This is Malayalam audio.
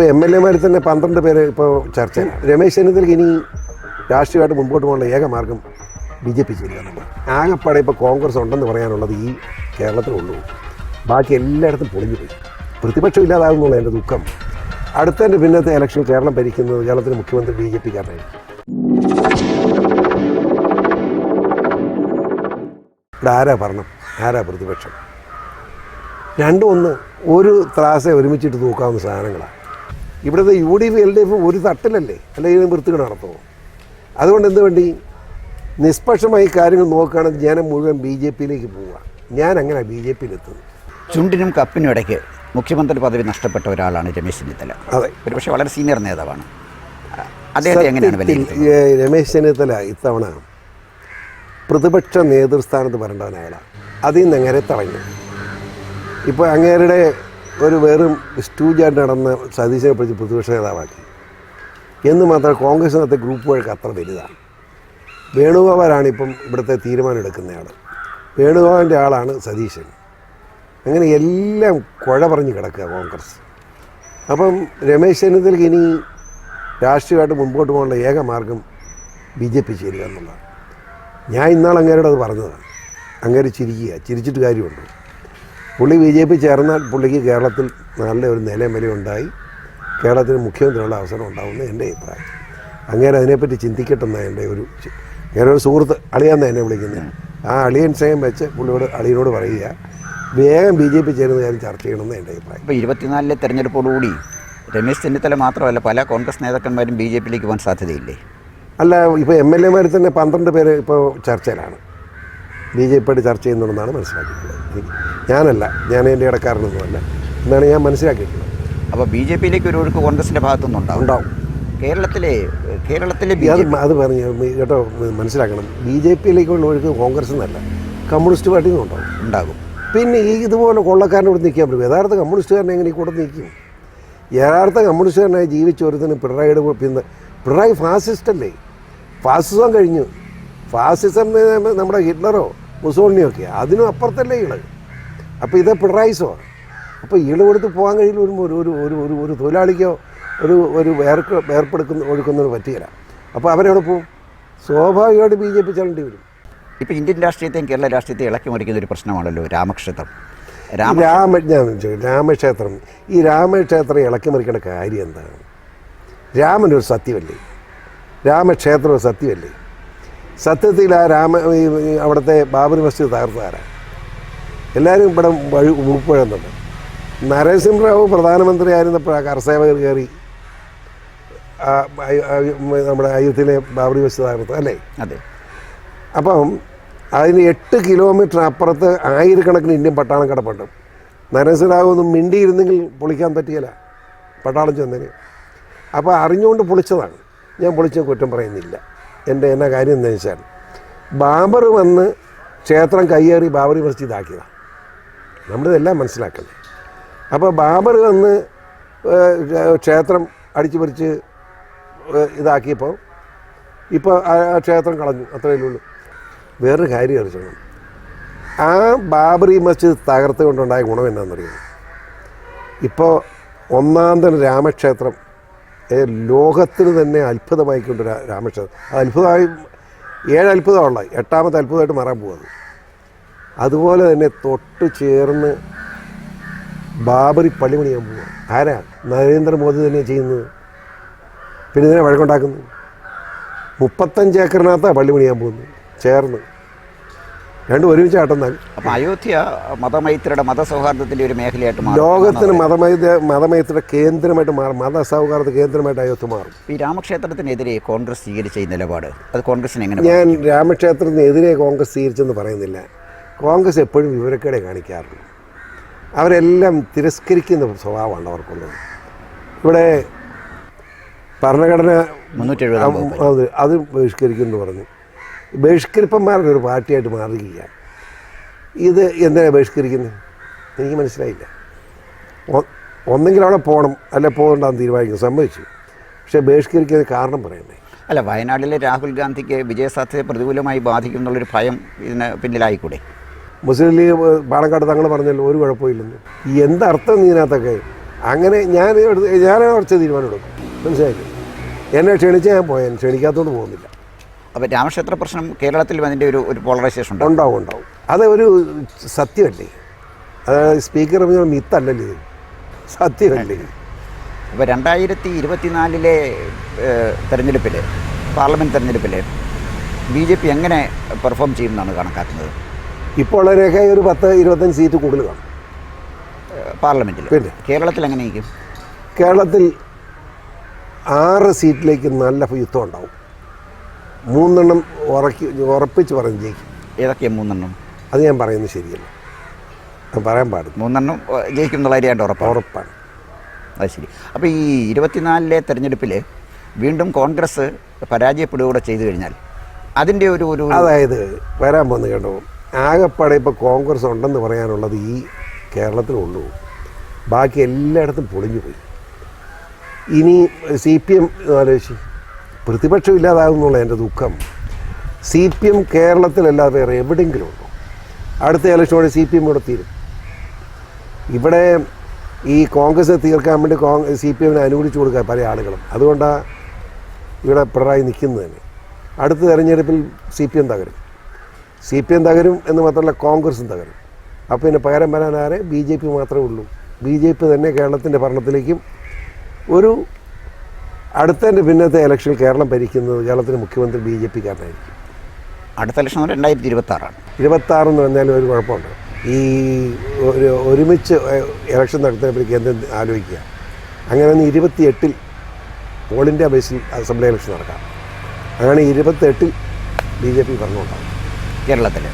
ഇപ്പോൾ എം എൽ എമാരിൽ തന്നെ പന്ത്രണ്ട് പേര് ഇപ്പോൾ ചർച്ച രമേശ് ചെന്നിത്തലയ്ക്ക് ഇനി രാഷ്ട്രീയമായിട്ട് മുമ്പോട്ട് പോകാനുള്ള ഏക മാർഗം ബി ജെ പി ചെയ്യുക ആകെപ്പാടെ ഇപ്പോൾ കോൺഗ്രസ് ഉണ്ടെന്ന് പറയാനുള്ളത് ഈ കേരളത്തിലുള്ളൂ ബാക്കി എല്ലായിടത്തും പൊളിഞ്ഞു പോയി. പ്രതിപക്ഷം ഇല്ലാതാകുന്നുള്ള എന്റെ ദുഃഖം. അടുത്തതിന്റെ പിന്നത്തെ ഇലക്ഷൻ കേരളം ഭരിക്കുന്നത് കേരളത്തിലെ മുഖ്യമന്ത്രി ബി ജെ പിക്കാരനായിരുന്നു ഇവിടെ ആരാ ഭരണം? ആരാ പ്രതിപക്ഷം? രണ്ടും ഒന്ന് ഒരു ത്രാസെ ഒരുമിച്ചിട്ട് തൂക്കാവുന്ന സാധനങ്ങളാണ് ഇവിടുത്തെ U D F L D F ഒരു തട്ടിലല്ലേ? അല്ലെങ്കിൽ വൃത്തികേട് നടത്തുമോ അതുകൊണ്ട് എന്ത് വേണ്ടി? നിഷ്പക്ഷമായി കാര്യങ്ങൾ നോക്കുകയാണെങ്കിൽ ഞാൻ മുഴുവൻ ബി ജെ പിയിലേക്ക് പോവുക. ഞാൻ അങ്ങനെ ബി ജെ പിയിലെത്തുന്നത്. ചുണ്ടിനും കപ്പിനും ഇടയ്ക്ക് മുഖ്യമന്ത്രി പദവി നഷ്ടപ്പെട്ട ഒരാളാണ് രമേശ് ചെന്നിത്തല. അതെ. ഒരുപക്ഷെ വളരെ സീനിയർ നേതാവാണ്. അദ്ദേഹത്തെ എങ്ങനെയാണ് രമേശ് ചെന്നിത്തല ഇത്തവണ പ്രതിപക്ഷ നേതൃസ്ഥാനത്ത് വരേണ്ടവൻ അയാളാണ് അതിൽ നിന്ന് അങ്ങനെ തടഞ്ഞു ഇപ്പോൾ അങ്ങേരുടെ ഒരു വെറും സ്റ്റൂജായിട്ട് നടന്ന സതീശനെ പിടിച്ച് പ്രതിപക്ഷ നേതാവാക്കി. എന്ന് മാത്രം കോൺഗ്രസിനകത്തെ ഗ്രൂപ്പുകൾക്ക് അത്ര വലുതാണ്. വേണുഗോപാലാണ് ഇപ്പം ഇവിടുത്തെ തീരുമാനം എടുക്കുന്നയാൾ വേണുഗോപാലിന്റെ ആളാണ് സതീശൻ. അങ്ങനെ എല്ലാം കുഴ പറഞ്ഞ് കിടക്കുക കോൺഗ്രസ്. അപ്പം രമേശ് ചെന്നിത്തലയ്ക്ക് ഇനി രാഷ്ട്രീയമായിട്ട് മുമ്പോട്ട് പോകാനുള്ള ഏക മാർഗം ബി ജെ പി ചേരുക എന്നുള്ളതാണ്. ഞാൻ ഇന്നാൾ അങ്ങേരോട് അത് പറഞ്ഞതാണ്. അങ്ങേര് ചിരിക്കുക ചിരിച്ചിട്ട് കാര്യമുണ്ട്. പുള്ളി ബി ജെ പി ചേർന്നാൽ പുള്ളിക്ക് കേരളത്തിൽ നല്ല ഒരു നിലയും വില ഉണ്ടായി കേരളത്തിന് മുഖ്യമന്ത്രിയുള്ള അവസരം ഉണ്ടാവുമെന്ന് എന്റെ അഭിപ്രായം. അങ്ങനെ അതിനെപ്പറ്റി ചിന്തിക്കട്ടെന്നാണ് എന്റെ ഒരു ഞാനൊരു ഞാൻ ഒരു സുഹൃത്ത് അളിയാന്ന് എന്നെ വിളിക്കുന്നത്. ആ അളിയൻ സ്നേഹം വെച്ച് പുള്ളിയോട് അളിയനോട് പറയുക വേഗം ബി ജെ പി ചേരുന്ന കാര്യം ചർച്ച ചെയ്യണമെന്ന് എന്റെ അഭിപ്രായം. ഇപ്പോൾ ഇരുപത്തിനാലിലെ തെരഞ്ഞെടുപ്പോടുകൂടി രമേശ് ചെന്നിത്തല മാത്രമല്ല പല കോൺഗ്രസ് നേതാക്കന്മാരും ബി ജെ പിയിലേക്ക് പോകാൻ സാധ്യതയില്ലേ? അല്ല ഇപ്പോൾ എം എൽ എമാരിൽ തന്നെ പന്ത്രണ്ട് പേര് ഇപ്പോൾ ചർച്ചയിലാണ്. ബി ജെ പിയുടെ ചർച്ച ചെയ്യുന്നുണ്ടെന്നാണ് മനസ്സിലാക്കിയിട്ടുള്ളത്. ഞാനല്ല ഞാൻ എന്റെ ഇടക്കാരനൊന്നുമല്ല. എന്നാണ് ഞാൻ മനസ്സിലാക്കിയിട്ടുള്ളത്. അപ്പോൾ ബി ജെ പിയിലേക്ക് ഒരു ഒഴുക്ക് കോൺഗ്രസിന്റെ ഭാഗത്തുനിന്നുണ്ടാവും. ഉണ്ടാവും. കേരളത്തിലെ കേരളത്തിലെ അത് അത് പറഞ്ഞു കേട്ടോ മനസ്സിലാക്കണം. ബി ജെ പിയിലേക്കുള്ള ഒഴുക്ക് കോൺഗ്രസ് എന്നല്ല കമ്മ്യൂണിസ്റ്റ് പാർട്ടിയിൽ നിന്നുണ്ടാവും ഉണ്ടാകും. പിന്നെ ഈ ഇതുപോലെ കൊള്ളക്കാരനോട് നിൽക്കാൻ പറ്റും. യഥാർത്ഥ കമ്മ്യൂണിസ്റ്റുകാരനെ എങ്ങനെ കൂടെ നിൽക്കും? യഥാർത്ഥ കമ്മ്യൂണിസ്റ്റുകാരനായി ജീവിച്ച ഒരുത്തിന് പിണറായിയുടെ കൂടെ പിന്നെ പിണറായി ഫാസിസ്റ്റല്ലേ? ഫാസിസം കഴിഞ്ഞു. ഫാസിസം നമ്മുടെ ഹിറ്റ്ലറോ മുസോളിനിയോ ഒക്കെ അതിനും അപ്പുറത്തല്ലേ ഇൾ അപ്പോൾ ഇത് പിണറായിസോ? അപ്പോൾ ഇളവ് കൊടുത്ത് പോകാൻ കഴിയില്ല ഒരു ഒരു ഒരു ഒരു ഒരു ഒരു തൊഴിലാളിക്കോ ഒരു ഒരു വേർക്ക് വേർപ്പെടുക്കുന്ന ഒഴുക്കുന്നതിന് പറ്റുകയില്ല അപ്പോൾ അവരവിടെ പോവും. സ്വാഭാവികമായിട്ട് ബി ജെ പി ചെല്ലേണ്ടി വരും. ഇപ്പോൾ ഇന്ത്യൻ രാഷ്ട്രീയത്തെയും കേരള രാഷ്ട്രീയത്തെയും ഇളക്കി മറിക്കുന്ന ഒരു പ്രശ്നമാണല്ലോ രാമക്ഷേത്രം. രാമ രാമ ഞാൻ രാമക്ഷേത്രം. ഈ രാമക്ഷേത്രം ഇളക്കി മറിക്കേണ്ട കാര്യം എന്താണ്? രാമൻ ഒരു സത്യമല്ലേ? രാമക്ഷേത്രം ഒരു സത്യമല്ലേ? സത്യത്തിൽ ആ രാമ ഈ അവിടുത്തെ ബാബരി മസ്ജിദ് തകർത്താരാ എല്ലാവരും ഇവിടെ വഴി ഉൾപ്പെടുന്നുണ്ട് നരസിംഹറാവു പ്രധാനമന്ത്രി ആയിരുന്നപ്പോൾ ആ കർസേവകർ കയറി നമ്മുടെ അയ്യത്തിലെ ബാബറി മസ്ജിദ് തകർത്തു അല്ലേ? അതെ. അപ്പം അതിന് എട്ട് കിലോമീറ്റർ അപ്പുറത്ത് ആയിരക്കണക്കിന് ഇന്ത്യൻ പട്ടാളം കിടപ്പുണ്ട്. നരസിംഹറാവു ഒന്നും മിണ്ടിയിരുന്നെങ്കിൽ പൊളിക്കാൻ പറ്റിയല്ല പട്ടാളം ചെന്നതിന്. അപ്പോൾ അറിഞ്ഞുകൊണ്ട് പൊളിച്ചതാണ്. ഞാൻ പൊളിച്ച കുറ്റം പറയുന്നില്ല. എന്റെ എന്ന കാര്യം എന്താ വെച്ചാൽ ബാബർ വന്ന് ക്ഷേത്രം കയ്യേറി ബാബറി മസ്ജിദ് ആക്കിയതാണ് നമ്മളിതെല്ലാം മനസ്സിലാക്കുന്നത് അപ്പോൾ ബാബർ വന്ന് ക്ഷേത്രം അടിച്ചു പറിച്ച് ഇതാക്കിയപ്പോൾ ഇപ്പോൾ ആ ക്ഷേത്രം കളഞ്ഞു അത്രയേ ഉള്ളൂ. വേറൊരു കാര്യം അറിയിച്ചോണം ആ ബാബറി മസ്ജിദ് തകർത്ത് കൊണ്ടുണ്ടായ ഗുണം എന്താണെന്നറിയുന്നത് ഇപ്പോൾ ഒന്നാം തരം രാമക്ഷേത്രം ലോകത്തിന് തന്നെ അത്ഭുതമായിക്കൊണ്ട് രാമക്ഷേത്രം അത് അത്ഭുതമായി ഏഴ് അത്ഭുതമുള്ള എട്ടാമത്തെ അത്ഭുതമായിട്ട് മാറാൻ പോകുന്നത് അതുപോലെ തന്നെ തൊട്ട് ചേർന്ന് ബാബറി പള്ളി പണിയാൻ പോവുക ആരാ? നരേന്ദ്രമോദി തന്നെ ചെയ്യുന്നത്. പിന്നെ ഇതിനെ വഴക്കുണ്ടാക്കുന്നത്. മുപ്പത്തഞ്ച് ഏക്കറിനകത്താണ് പള്ളി പണിയാൻ പോകുന്നത്. ചേർന്ന്. രണ്ടും ഒരുമിച്ച് ആട്ടുന്നാൽ അപ്പോൾ അയോധ്യ മതമൈത്രിയുടെ മതസൗഹാർദ്ദത്തിന്റെ ഒരു മേഖലയായിട്ട് മാറും ലോകത്തിന് മതമൈത്യ മതമൈത്രിയുടെ കേന്ദ്രമായിട്ട് മാറും. മതസൗഹാർദ്ദ കേന്ദ്രമായിട്ട് അയോധ്യ മാറും. ഈ രാമക്ഷേത്രത്തിനെതിരെ കോൺഗ്രസ് സ്വീകരിച്ച ഈ നിലപാട് അത് കോൺഗ്രസിന് എങ്ങനെ ഞാൻ രാമക്ഷേത്രത്തിനെതിരെ കോൺഗ്രസ് സ്വീകരിച്ചെന്ന് പറയുന്നില്ല. കോൺഗ്രസ് എപ്പോഴും വിവരക്കേടെ കാണിക്കാറുണ്ട്. അവരെല്ലാം തിരസ്കരിക്കുന്ന സ്വഭാവമാണ് അവർക്കുള്ളത്. ഇവിടെ ഭരണഘടന മുന്നൂറ്റി എഴുപത് അത് അത് ബഹിഷ്കരിക്കുമെന്ന് പറഞ്ഞു. ബഹിഷ്കരിപ്പന്മാരുടെ ഒരു പാർട്ടിയായിട്ട് മാറുകയാണ് ഇത് എന്തിനാണ് ബഹിഷ്കരിക്കുന്നത്? എനിക്ക് മനസ്സിലായില്ല. ഒന്നെങ്കിലും അവിടെ പോകണം അല്ല പോകണ്ടെന്ന് തീരുമാനിക്കും സമ്മതിച്ചു. പക്ഷേ ബഹിഷ്കരിക്കുന്ന കാരണം പറയണ്ടേ? അല്ല വയനാട്ടിലെ രാഹുൽ ഗാന്ധിക്ക് വിജയസാധ്യതയെ പ്രതികൂലമായി ബാധിക്കും എന്നുള്ളൊരു ഭയം ഇതിന് പിന്നിലായിക്കൂടെ? മുസ്ലിം ലീഗ് പാണക്കാട് തങ്ങൾ പറഞ്ഞല്ലോ ഒരു കുഴപ്പമില്ലെന്ന്. എന്തർത്ഥം ഇതിനകത്തൊക്കെ? അങ്ങനെ ഞാൻ ഞാൻ കുറച്ച് തീരുമാനം എടുക്കും. മനസ്സിലായില്ലേ? എന്നെ ക്ഷണിച്ച് ഞാൻ പോയാൽ ക്ഷണിക്കാത്തതുകൊണ്ട് പോകുന്നില്ല. അപ്പോൾ രാമക്ഷേത്ര പ്രശ്നം കേരളത്തിൽ അതിന്റെ ഒരു ഒരു പോളറൈസേഷൻ ഉണ്ട്? ഉണ്ടാവും ഉണ്ടാവും. അത് ഒരു സത്യമല്ലേ? അതായത് സ്പീക്കർ പറഞ്ഞ മിത്തല്ലല്ലോ ഇത്. സത്യമല്ലേ? അപ്പോൾ രണ്ടായിരത്തി ഇരുപത്തിനാലിലെ തെരഞ്ഞെടുപ്പിൽ പാർലമെന്റ് തെരഞ്ഞെടുപ്പിൽ ബി ജെ പി എങ്ങനെ പെർഫോം ചെയ്യുമെന്നാണ് കണക്കാക്കുന്നത്? ഇപ്പോൾ ഉള്ളവരെയൊക്കെ ഒരു പത്ത് ഇരുപത്തഞ്ച് സീറ്റ് കൂടുതൽ കാണും. പാർലമെന്റിൽ പിന്നെ? കേരളത്തിൽ എങ്ങനെയായിരിക്കും കേരളത്തിൽ ആറ് സീറ്റിലേക്ക് നല്ല യുദ്ധം ഉണ്ടാവും. മൂന്നെണ്ണം ഉറക്കി ഉറപ്പിച്ച് പറഞ്ഞു ജയിക്കും. ഏതൊക്കെയാണ് മൂന്നെണ്ണം? അത് ഞാൻ പറയുന്നത് ശരിയല്ല. ഞാൻ പറയാൻ പാടില്ല. മൂന്നെണ്ണം ജയിക്കുന്നുള്ള കാര്യമായിട്ട് ഉറപ്പാണ്. ഉറപ്പാണ്. അത് ശരി. അപ്പോൾ ഈ ഇരുപത്തിനാലിലെ തെരഞ്ഞെടുപ്പിൽ വീണ്ടും കോൺഗ്രസ് പരാജയപ്പെടുകയൂടെ ചെയ്തു കഴിഞ്ഞാൽ അതിന്റെ ഒരു ഒരു അതായത് വരാൻ പോകുന്ന കേട്ടോ ആകെപ്പാടെ ഇപ്പോൾ കോൺഗ്രസ് ഉണ്ടെന്ന് പറയാനുള്ളത് ഈ കേരളത്തിലുള്ളൂ ബാക്കി എല്ലായിടത്തും പൊളിഞ്ഞു പോയി. ഇനി സി പി എം ആലോചിച്ച് പ്രതിപക്ഷം ഇല്ലാതാകുന്നുള്ള എന്റെ ദുഃഖം. സി പി എം കേരളത്തിലല്ലാതെ വേറെ എവിടെയെങ്കിലും ഉണ്ടോ? അടുത്ത ഇലക്ഷനോടെ സി പി എം ഇവിടെ തീരും. ഇവിടെ ഈ കോൺഗ്രസ് തീർക്കാൻ വേണ്ടി കോൺഗ്രസ് സി പി എമ്മിനെ അനുകൂലിച്ചു കൊടുക്കുക പല ആളുകളും. അതുകൊണ്ടാണ് ഇവിടെ പിണറായി നിൽക്കുന്നത് തന്നെ. അടുത്ത തെരഞ്ഞെടുപ്പിൽ സി പി എം തകരും. സി പി എം തകരും എന്ന് മാത്രമല്ല കോൺഗ്രസും തകരും. അപ്പോൾ പിന്നെ പകരം വരാൻ ആരെ? ബി ജെ പി മാത്രമേ ഉള്ളൂ. ബി ജെ പി തന്നെ കേരളത്തിന്റെ ഭരണത്തിലേക്കും ഒരു അടുത്തതിന്റെ പിന്നത്തെ ഇലക്ഷൻ കേരളം ഭരിക്കുന്നത് കേരളത്തിന്റെ മുഖ്യമന്ത്രി ബി ജെ പിക്കാരനായിരിക്കും അടുത്ത ഇലക്ഷൻ രണ്ടായിരത്തി ഇരുപത്തി ആറാണ് ഇരുപത്താറെന്ന് പറഞ്ഞാൽ ഒരു കുഴപ്പമുണ്ട്. ഈ ഒരു ഒരുമിച്ച് ഇലക്ഷൻ നടത്തുന്നപ്പോഴേക്ക് എന്ത് ആലോചിക്കുക. അങ്ങനെ ഇരുപത്തി എട്ടിൽ ഓൾ ഇന്ത്യ ബേസിൽ അസംബ്ലി ഇലക്ഷൻ നടക്കാം. അങ്ങനെ ഇരുപത്തെട്ടിൽ ബി ജെ പി ഭരണമുണ്ടാകും. കേരളത്തിൽ